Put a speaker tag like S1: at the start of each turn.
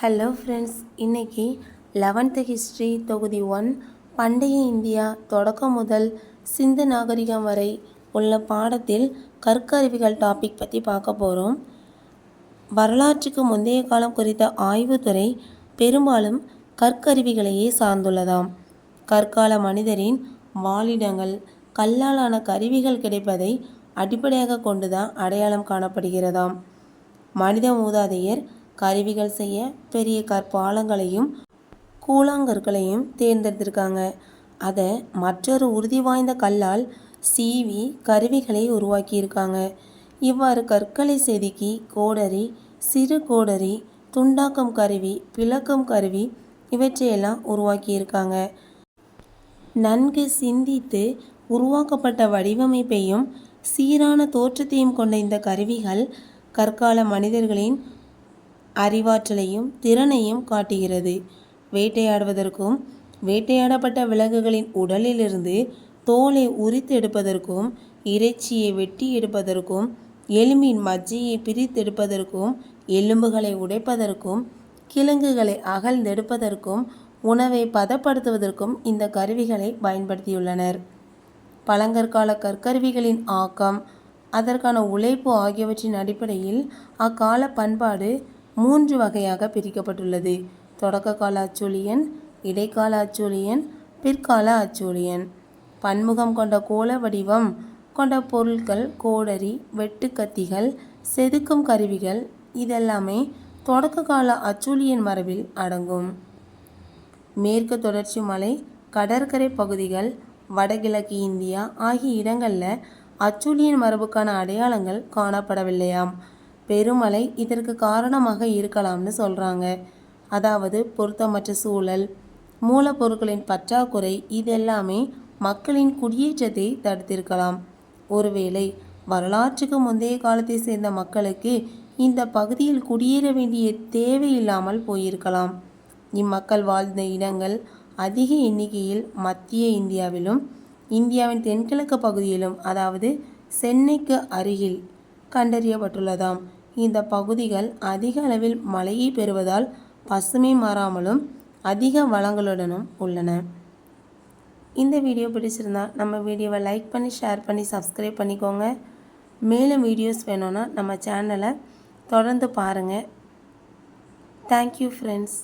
S1: Hello friends இன்னைக்கு eleventh history தொகுதி one பண்டைய இந்தியா தொடக்கம் முதல் சிந்து நாகரிகம் வரை உள்ள பாடத்தில் கற்கருவிகள் டாபிக் பற்றி பார்க்க போகிறோம் வரலாற்றுக்கு முந்தைய காலம் குறித்த ஆய்வுத்துறை பெரும்பாலும் கற்கருவிகளையே சார்ந்துள்ளதாம். கற்கால மனிதரின் வாழிடங்கள் கல்லாலான கருவிகள் கிடைப்பதை அடிப்படையாக கொண்டுதான் அடையாளம் காணப்படுகிறதாம். மனித மூதாதையர் கருவிகள் செய்ய பெரிய கற்பாலங்களையும் கூழாங்கற்களையும் தேர்ந்தெடுத்திருக்காங்க. அதை மற்றொரு உறுதி வாய்ந்த கல்லால் சீவி கருவிகளை உருவாக்கியிருக்காங்க. இவ்வாறு கற்களை செதுக்கி கோடரி சிறு கோடரி துண்டாக்கம் கருவி பிளக்கம் கருவி இவற்றையெல்லாம் உருவாக்கியிருக்காங்க. நன்கு சிந்தித்து உருவாக்கப்பட்ட வடிவமைப்பையும் சீரான தோற்றத்தையும் கொண்ட இந்த கருவிகள் கற்கால மனிதர்களின் அறிவாற்றலையும் திறனையும் காட்டுகிறது. வேட்டையாடுவதற்கும் வேட்டையாடப்பட்ட விலங்குகளின் உடலிலிருந்து தோலை உரித்து எடுப்பதற்கும் இறைச்சியை வெட்டி எடுப்பதற்கும் எலும்பின் மஜ்ஜையை பிரித்தெடுப்பதற்கும் எலும்புகளை உடைப்பதற்கும் கிழங்குகளை அகழ்ந்தெடுப்பதற்கும் உணவை பதப்படுத்துவதற்கும் இந்த கருவிகளை பயன்படுத்தியுள்ளனர். பழங்கற்கால கற்கருவிகளின் ஆக்கம் அதற்கான உழைப்பு ஆகியவற்றின் அடிப்படையில் அக்கால பண்பாடு மூன்று வகையாக பிரிக்கப்பட்டுள்ளது. தொடக்க கால அச்சொலியன் இடைக்கால அச்சொலியன் பிற்கால அச்சொலியன். பன்முகம் கொண்ட கோல வடிவம் கொண்ட பொருட்கள் கோடரி வெட்டுக்கத்திகள் செதுக்கும் கருவிகள் இதெல்லாமே தொடக்க கால அச்சூழியன் மரபில் அடங்கும். மேற்கு தொடர்ச்சி மலை கடற்கரை பகுதிகள் வடகிழக்கு இந்தியா ஆகிய இடங்களில் அச்சூழியன் மரபுக்கான அடையாளங்கள் காணப்படவில்லையாம். பெருமழை இதற்கு காரணமாக இருக்கலாம்னு சொல்கிறாங்க அதாவது பொருத்தமற்ற சூழல் மூலப்பொருட்களின் பற்றாக்குறை இதெல்லாமே மக்களின் குடியேற்றத்தை தடுத்திருக்கலாம். ஒருவேளை வரலாற்றுக்கு முந்தைய காலத்தை சேர்ந்த மக்களுக்கு இந்த பகுதியில் குடியேற வேண்டிய தேவையில்லாமல் போயிருக்கலாம். இம்மக்கள் வாழ்ந்த இடங்கள் அதிக எண்ணிக்கையில் மத்திய இந்தியாவிலும் இந்தியாவின் தென்கிழக்கு பகுதியிலும் அதாவது சென்னைக்கு அருகில் கண்டறியப்பட்டுள்ளதாம். இந்த பகுதிகள் அதிக அளவில் மழையை பெறுவதால் பசுமை மாறாமலும் அதிக வளங்களுடனும் உள்ளன. இந்த வீடியோ பிடிச்சிருந்தா நம்ம வீடியோவை லைக் பண்ணி ஷேர் பண்ணி சப்ஸ்கிரைப் பண்ணிக்கோங்க. மேலும் வீடியோஸ் வேணும்னா நம்ம சேனலை தொடர்ந்து பாருங்கள் தேங்க்யூ ஃப்ரெண்ட்ஸ்